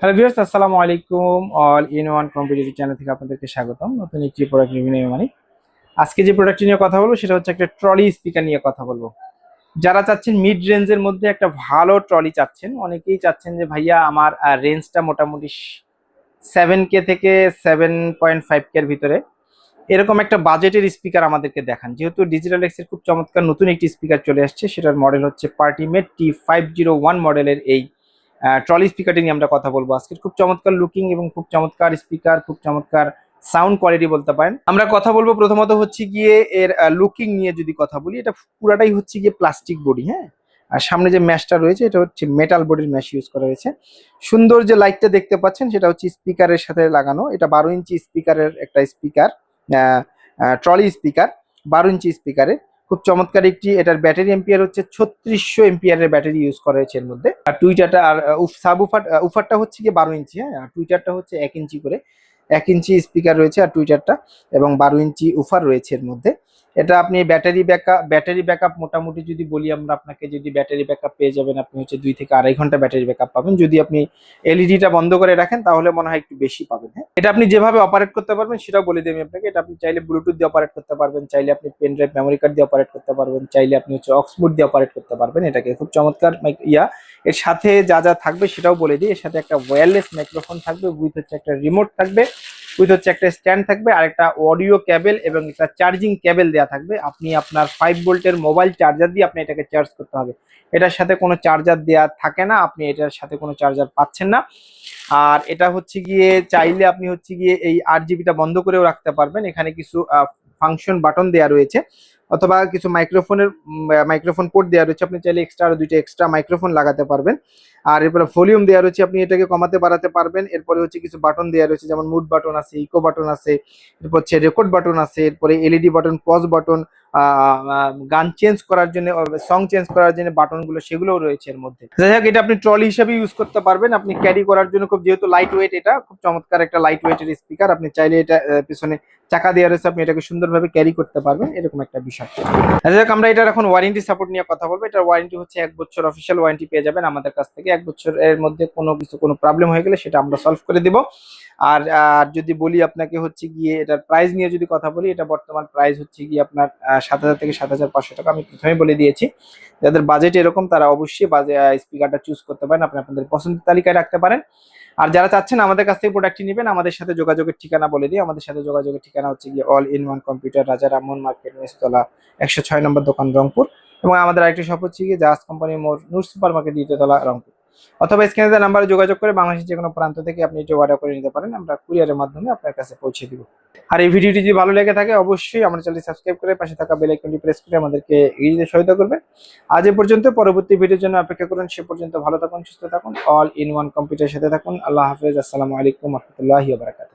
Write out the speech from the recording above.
Hello viewers, আসসালামু আলাইকুম। All in one competitive channel থেকে আপনাদেরকে স্বাগতম। নতুন একটি প্রোডাক্ট রিভিউ নিয়ে মানে আজকে যে প্রোডাক্টটি নিয়ে কথা বলব, সেটা হচ্ছে একটা ট্রলি স্পিকার নিয়ে কথা বলব। যারা চাচ্ছেন মিড রেঞ্জের মধ্যে একটা ভালো ট্রলি চাচ্ছেন, অনেকেই চাচ্ছেন যে ভাইয়া আমার রেঞ্জটা মোটামুটি সেভেন কে থেকে সেভেন পয়েন্ট ফাইভ কে এর ভিতরে। এরকম একটা বাজেটের স্পিকার আমাদেরকে দেখান। যেহেতু ডিজিটাল এক্সের খুব চমৎকার নতুন একটি স্পিকার চলে আসছে, সেটার মডেল হচ্ছে Partymate T five zero one মডেলের এই ট্রলি স্পিকারটি নিয়ে আমরা কথা বলব। আজকে খুব চমৎকার লুকিং এবং খুব চমৎকার স্পিকার খুব চমৎকার সাউন্ড কোয়ালিটি বলতে পারেন। আমরা কথা বলব প্রথমত হচ্ছে গিয়ে এর লুকিং নিয়ে যদি কথা বলি, এটা পুরাটাই হচ্ছে গিয়ে প্লাস্টিক বডি হ্যাঁ? আর সামনে যে ম্যাশটা রয়েছে, এটা হচ্ছে মেটাল বডির ম্যাশ ইউজ করা হয়েছে। সুন্দর যে লাইটটা দেখতে পাচ্ছেন, সেটা হচ্ছে স্পিকারের সাথে লাগানো। এটা বারো ইঞ্চি স্পিকারের একটা স্পিকার ট্রলি স্পিকার বারো ইঞ্চি স্পিকারের খুব চমৎকার একটি, এটার ব্যাটারি এম্পিয়ার হচ্ছে ছত্রিশশো এম্পিয়ারের ব্যাটারি ইউজ করা হয়েছে এর মধ্যে। আর টুইটারটা আর সাব উফার উফারটা হচ্ছে কি বারো ইঞ্চি হ্যাঁ? আর টুইটারটা হচ্ছে এক ইঞ্চি করে, এক ইঞ্চি স্পিকার রয়েছে আর টুইটারটা এবং বারো ইঞ্চি উফার রয়েছে এর মধ্যে। এটা আপনি ব্যাটারি ব্যাকআপ ব্যাটারি ব্যাকআপ মোটামুটি যদি বলি আমরা আপনাকে, যদি ব্যাটারি ব্যাকআপ পেয়ে যাবেন আপনি হচ্ছে দুই থেকে আড়াই ঘণ্টা ব্যাটারি ব্যাকআপ পাবেন। যদি আপনি এলইডিটা বন্ধ করে রাখেন তাহলে মনে হয় একটু বেশি পাবেন হ্যাঁ? এটা আপনি যেভাবে অপারেট করতে পারবেন সেটাও বলে দিই আমি আপনাকে। এটা আপনি চাইলে ব্লুটুথ দিয়ে অপারেট করতে পারবেন, চাইলে আপনি পেন ড্রাইভ মেমোরি কার্ড দিয়ে অপারেট করতে পারবেন, চাইলে আপনি হচ্ছে অক্সফোর্ড দিয়ে অপারেট করতে পারবেন। এটাকে খুব চমৎকার ইয়া। এর সাথে যা যা থাকবে সেটাও বলে দিই। এর সাথে একটা ওয়্যারলেস মাইক্রোফোন থাকবে উইথ হচ্ছে একটা রিমোট থাকবে। উইথ হচ্ছে একটা স্ট্যান্ড থাকবে, আর একটা অডিও ক্যাবেল এবং একটা চার্জিং ক্যাবেল দেওয়া থাকবে। আপনি আপনার ফাইভ ভোল্টের মোবাইল চার্জার দিয়ে আপনি এটাকে চার্জ করতে হবে। এটার সাথে কোনো চার্জার দেওয়া থাকে না, আপনি এটার সাথে কোনো চার্জার পাচ্ছেন না। আর এটা হচ্ছে গিয়ে, চাইলে আপনি হচ্ছে গিয়ে এই আট জিবিটা বন্ধ করেও রাখতে পারবেন। এখানে কিছু ফাংশন বাটন দেওয়া রয়েছে। অথবা কিছু মাইক্রোফোনের মাইক্রোফোন পোর্ট দেওয়া রয়েছে, আপনি চাইলে এক্সট্রা আরও দুইটা এক্সট্রা মাইক্রোফোন লাগাতে পারবেন। আর এরপরে ভলিউম দেওয়া রয়েছে, আপনি এটাকে কমাতে বাড়াতে পারবেন। এরপরে হচ্ছে কিছু বাটন দেওয়া রয়েছে, যেমন মুড বাটন আছে ইকো বাটন আছে, এরপর হচ্ছে রেকর্ড বাটন আছে, এরপরে এলইডি বাটন পজ বাটন গান চেঞ্জ করার জন্য সং চেঞ্জ করার জন্য বাটনগুলো সেগুলোও রয়েছে এর মধ্যে। যাই হোক, এটা আপনি ট্রলি হিসেবে ইউজ করতে পারবেন। আপনি ক্যারি করার জন্য খুব যেহেতু লাইট ওয়েট এটা, খুব চমৎকার একটা লাইট ওয়েটের স্পিকার আপনি চাইলে এটা পিছনে চাকা দেওয়া রয়েছে, আপনি এটাকে সুন্দরভাবে ক্যারি করতে পারবেন। এরকম একটা বিষয়। যাই হোক, আমরা এটার এখন ওয়ারেন্টি সাপোর্ট নিয়ে কথা বলব। এটার ওয়ারেন্টি হচ্ছে এক বছর অফিসিয়াল ওয়ারেন্টি পেয়ে যাবেন আমাদের কাছ থেকে। এক বছরের মধ্যে কোনো কিছু, কোনো প্রবলেম হয়ে গেলে সেটা আমরা সলভ করে দিব। আর আর যদি বলি আপনাকে হচ্ছে গিয়ে এটার প্রাইস নিয়ে যদি কথা বলি, এটা বর্তমান প্রাইস হচ্ছে গিয়ে আপনার সাত হাজার থেকে সাত হাজার পাঁচশো টাকা আমি প্রথমেই বলে দিয়েছি। যাদের বাজেট এরকম, তারা অবশ্যই বাজে স্পিকারটা চুজ করতে পারেন, আপনি আপনাদের পছন্দের তালিকায় রাখতে পারেন। আর যারা চাচ্ছেন আমাদের কাছ থেকে প্রোডাক্টটি নেবেন, আমাদের সাথে যোগাযোগের ঠিকানা বলে দিই। আমাদের সাথে যোগাযোগের ঠিকানা হচ্ছে গিয়ে অল ইন ওয়ান কম্পিউটার রাজা রামমোহন মার্কেট নিস্তলা একশো ছয় নম্বর দোকান রংপুর। এবং আমাদের আরেকটি শপ হচ্ছে গিয়ে জাহাজ কোম্পানি মোড় নূর সুপার মার্কেট দ্বিতীয়তলা রংপুর। অথবা স্ক্রিনে দেওয়া নাম্বারে যোগাযোগ করে বাংলাদেশের যে কোনো প্রান্ত থেকে আপনি এটি অর্ডার করে নিতে পারেন। আমরা কুরিয়ারের মাধ্যমে আপনার কাছে পৌঁছে দিব। আর এই ভিডিওটি যদি ভালো লেগে থাকে, অবশ্যই আমার চ্যানেল সাবস্ক্রাইব করে পাশে থাকা বেল আইকনটি প্রেস করে আমাদেরকে এগিয়ে যেতে সহায়তা করবে আজ এ পর্যন্ত, পরবর্তী ভিডিওর জন্য অপেক্ষা করুন। সে পর্যন্ত ভালো থাকুন, সুস্থ থাকুন। অল ইন ওয়ান কম্পিউটার সাথে থাকুন। আল্লাহ হাফেজ। আসসালামু আলাইকুম রহমতুল্লাহি বারাকাতুহু।